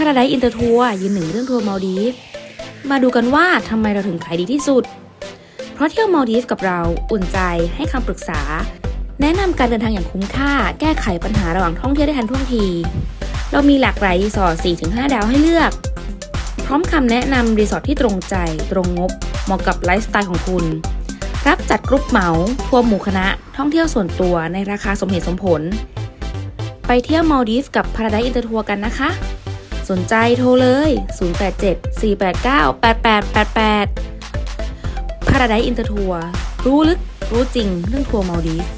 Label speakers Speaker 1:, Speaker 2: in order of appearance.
Speaker 1: Paradise Inter Tour ยืนหนึ่งเรื่องทัวร์มาลดีฟมาดูกันว่าทำไมเราถึงขายดีที่สุด เพราะเที่ยวมาลดีฟกับเราอุ่นใจให้คำปรึกษา แนะนำการเดินทางอย่างคุ้มค่า แก้ไขปัญหาระหว่างท่องเที่ยวได้ทันท่วงที เรามีหลากหลายรีสอร์ท4-5 ดาวให้เลือก พร้อมคำแนะนำรีสอร์ทที่ตรงใจ ตรงงบ เหมาะกับไลฟ์สไตล์ของคุณ รับจัดกรุ๊ปเหมาทัวร์หมู่คณะ ท่องเที่ยวส่วนตัวในราคาสมเหตุสมผล ไปเที่ยวมาลดีฟกับ Paradise Inter Tour กันนะคะ สนใจโทรเลย 087 489 8888 Paradise Inter Tour รู้ลึกรู้จริงเรื่องทัวร์มาลดีฟ